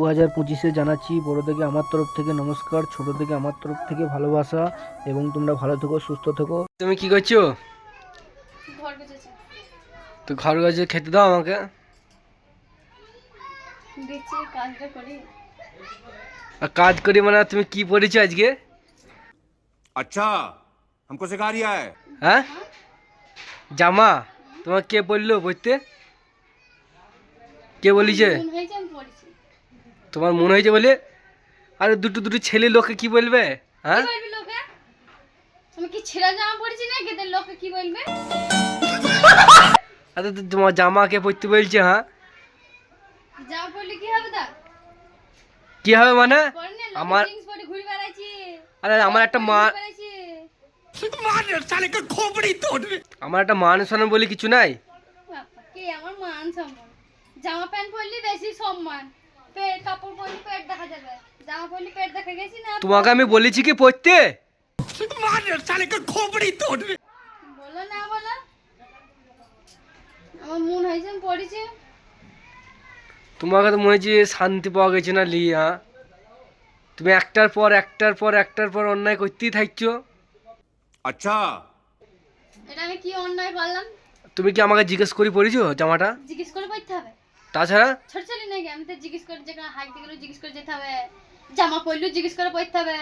দু হাজার পঁচিশে জানাচ্ছি বড় থেকে আমার তরফ থেকে নমস্কার ছোট থেকে আমার তরফ থেকে ভালোবাসা এবং তোমরা ভালো থেকো সুস্থ থেকো তুমি কি করছো ঘর গুছেছে তো ঘর গাছে খেতে দাও আমাকে দিচ্ছি কাজটা করি আর কাজ করি মানে তুমি কি পড়েছো আজকে अच्छा हमको सिखा रिया है হ্যাঁ জামা তোমার কে বললো পড়তে কে বলিছে তোমার মনে হয়েছে বলে? আরে দুটো দুটো ছেলে লোকে কি বলবে? হ্যাঁ? কি বলবি লোকে? আমি কি ছেঁড়া জামা পড়েছি না গেদের লোকে কি বলবে? আরে তো তোমার জামা কে পড়তে বলছে হ্যাঁ? জামা পড়লে কি হবে তা কি হবে মানে? আমার- আরে আমার একটা মা আমার একটা মান সম্মান বলে কিছু নাই? আমার মান সম্মান? জামা প্যান্ট পরলে বেশি সম্মান। তোমাকে আমি বলেছি কি পড়তে তোমাকে তো মনে হয়েছে শান্তি পাওয়া গেছে না লিয়া। তুমি একটার পর একটার পর একটার পর অন্যায় করতেই থাকছো। আচ্ছা। এটা আমি কি অন্যায় তুমি কি আমাকে জিজ্ঞেস করে পড়েছো জামাটা? জিজ্ঞেস করে পড়তে হবে। তাছাড়া ছোট ছেলে নাকি আমি তো জিজ্ঞেস করে যেখানে হাইট গেলেও জিজ্ঞেস করে যেতে হবে জামা পরলেও জিজ্ঞেস করে পড়তে হবে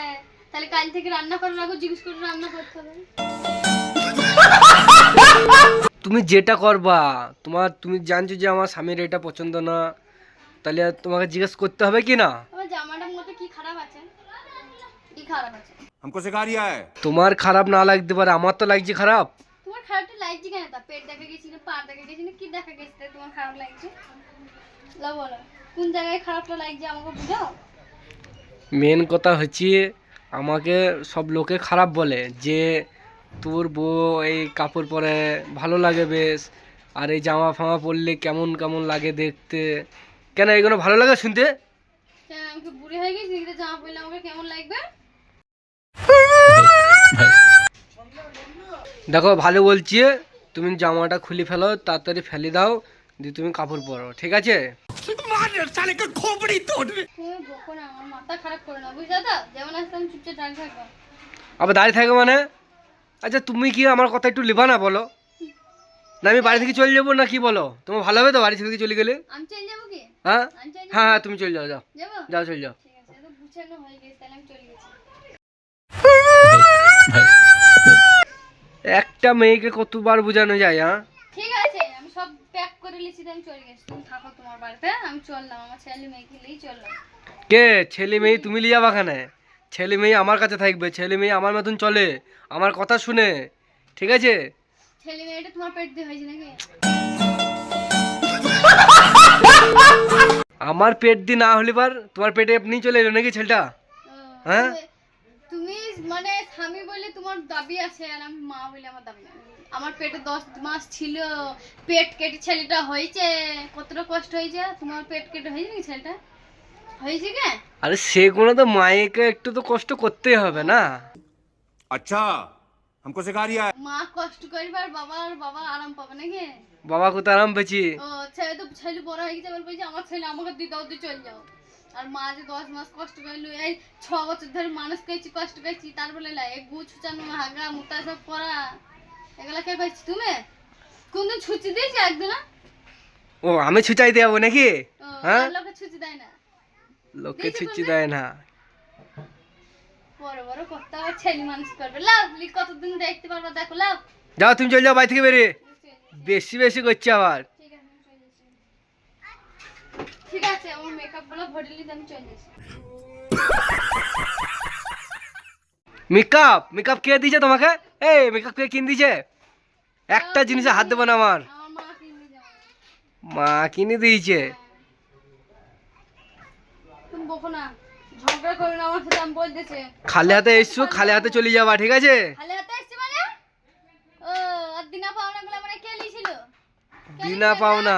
তাহলে কাল থেকে রান্না করার আগে জিজ্ঞেস করে রান্না করতে হবে তুমি যেটা করবা তোমার তুমি জানছো যে আমার স্বামীর এটা পছন্দ না তাহলে আর তোমাকে জিজ্ঞেস করতে হবে কি না আমার জামাটার মধ্যে কি খারাপ আছে কি খারাপ আছে हमको सिखा रिया है তোমার খারাপ না লাগতে পারে আমার তো লাগছে খারাপ তোমার খারাপটা লাগছে কেন তা পেট দেখা গেছি না পা দেখা গেছি না কি দেখা তোমার খারাপ লাগছে? লা বলো কোন জায়গায় খারাপটা লাগছে আমাকে বুঝাও? মেন কথা হচ্ছে আমাকে সব লোকে খারাপ বলে যে তোর বউ এই কাপড় পরে ভালো লাগে বেশ আর এই জামা ফামা পরলে কেমন কেমন লাগে দেখতে। কেন এগুলো ভালো লাগে শুনতে? কেন আমি বুড়ি হয়ে গেছি? জামা পরলে আমাকে কেমন লাগবে? দেখো ভালো বলছি তুমি জামাটা খুলে ফেলো তাড়াতাড়ি ফেলে দাও দিয়ে তুমি কাপড় পরো ঠিক আছে? আবার দাঁড়িয়ে থাকো মানে? আচ্ছা তুমি কি আমার কথা একটু লিবা না বলো? না আমি বাড়ি থেকে চলে যাব না কি বলো? তোমার ভালো হবে তো বাড়ি থেকে চলে গেলে? আমি চলে হ্যাঁ? আমি চলে হ্যাঁ হ্যাঁ তুমি চলে যাও যাও। যাও চলে যাও। একটা মেয়েকে কতবার বোঝানো যায় হ্যাঁ? ঠিক আছে আমি সব প্যাক করে লিছি তো আমি চলে গেছি। তুমি থাকো তোমার বাড়িতে আমি চললাম আমার ছেলে মেয়েকে নিয়েই চললাম। কে? ছেলে মেয়ে তুমি লিয়ে যাবা খানে ছেলে মেয়ে আমার কাছে থাকবে ছেলে মেয়ে আমার মতন চলে আমার কথা শুনে ঠিক আছে? ছেলে মেয়েটা তোমার পেট দিয়ে হয়েছে নাকি? আমার পেট দিয়ে না হলে বার তোমার পেটে এমনি চলে এলো নাকি ছেলেটা? হ্যাঁ? তুমি- তুমি মানে স্বামী বলে তোমার দাবি আছে আর আমি মা বলে আমার দাবি নেই আমার পেটে দশ মাস ছিল পেট কেটে ছেলেটা হয়েছে কতটা কষ্ট হয়েছে তোমার পেট কেটে হয়েছে নাকি ছেলেটা হয়েছে কে আরে সেগুলো তো মায়েকে একটু তো কষ্ট করতেই হবে না अच्छा हमको सिखा रिया है মা কষ্ট করবে আর বাবা আর বাবা আরাম পাবে নাকি বাবা কোথায় আরাম পেয়েছি ও ছেলে তো ছেলে বড় হয়ে গেছে বলবে যে আমার ছেলে আমাকে দিয়ে দাও দিয়ে চলে যাও আর মা যে দশ মাস কষ্ট এই ছ বছর ধরে মানুষ করেছি কষ্ট করেছি তারপরে লাই গু ছুচানো হাগা মুতা সব করা এগুলা কে করছি তুমি? কোনদিন ছুচি দিয়েছি একদিন ও আমি ছুচাই দেবো নাকি? হ্যাঁ? লোকে ছুচি দেয় না। দিয়েছে ছুচি দেয় না। বড় বড় করতে ছেলে মানুষ করবে। লাভ কতদিন দেখতে পারবা? দেখো লাভ। যাও তুমি চলে যাও বাড়ি থেকে বেরিয়ে। বেশি বেশি করছে আবার ঠিক আছে আমি চলে যাচ্ছি। ঠিক আছে আমার মেকআপগুলো ভরে নিতে আমি চলে যাচ্ছি। মেকআপ মেকআপ কে দিয়েছে তোমাকে? এই মেকআপ কে কিন দিয়েছে? একটা জিনিসে হাত দেবো না আমার। মা কিনে দিয়েছে। খালি হাতে এসছো খালি হাতে চলে যাবা ঠিক আছে? মানে? দিনা পাওনা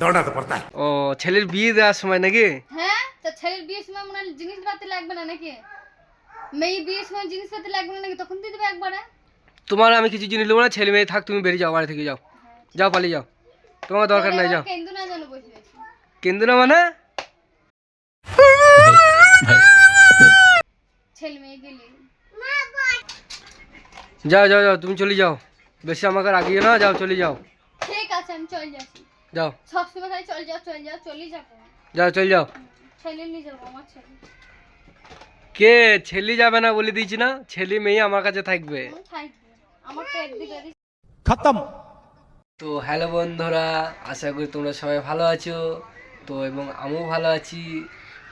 দৌড়াতে পড়তা ও ছেলের বিয়ে দেওয়ার সময় নাকি? হ্যাঁ তো ছেলের বিয়ের সময় মনে জিনিস লাগবে না নাকি? মেয়ে বিয়ের সময় জিনিস লাগবে না নাকি? তখন দিয়ে দেবে একবারে। তোমার আমি কিছু জিনিস নেব না ছেলে মেয়ে থাক তুমি বেরিয়ে যাও বাড়ি থেকে যাও। যাও পালিয়ে যাও। তোমার দরকার নাই যাও। কেন্দু না মানে যাও যাও যাও তুমি চলে যাও। বেশি আমাকে রাগিয়ে না যাও চলে যাও। ঠিক আছে আমি চলে যাচ্ছি। যাও। চল যাও চল যাও কে যাও চল যাও। ছেলে নিয়ে যাব আমার ছেলে। কে? যাবে না বলে দিয়েছি না? ছেলে মেয়ে আমার কাছে থাকবে। খতম। তো হ্যালো বন্ধুরা আশা করি তোমরা সবাই ভালো আছো। তো এবং আমিও ভালো আছি।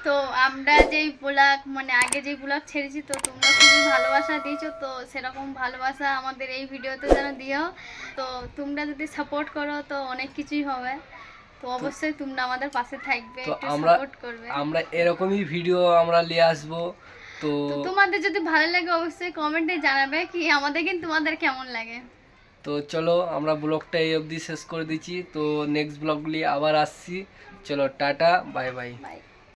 তো আমরা যেই ব্লগ মানে আগে যেই ব্লগ ছেড়েছি তো তোমরা খুবই ভালোবাসা দিয়েছ তো সেরকম ভালোবাসা আমাদের এই ভিডিওতে যেন দিও। তো তোমরা যদি সাপোর্ট করো তো অনেক কিছুই হবে। তো অবশ্যই তোমরা আমাদের পাশে থাকবে একটু সাপোর্ট করবে। আমরা এরকমই ভিডিও আমরা নিয়ে আসব তো তো তোমাদের যদি ভালো লাগে অবশ্যই কমেন্টে জানাবে কি আমাদের কিন্তু তোমাদের কেমন লাগে। তো চলো আমরা ব্লগটা এই অবধি শেষ করে দিচ্ছি। তো নেক্সট ব্লগগুলি আবার আসছি। চলো টাটা বাই বাই বাই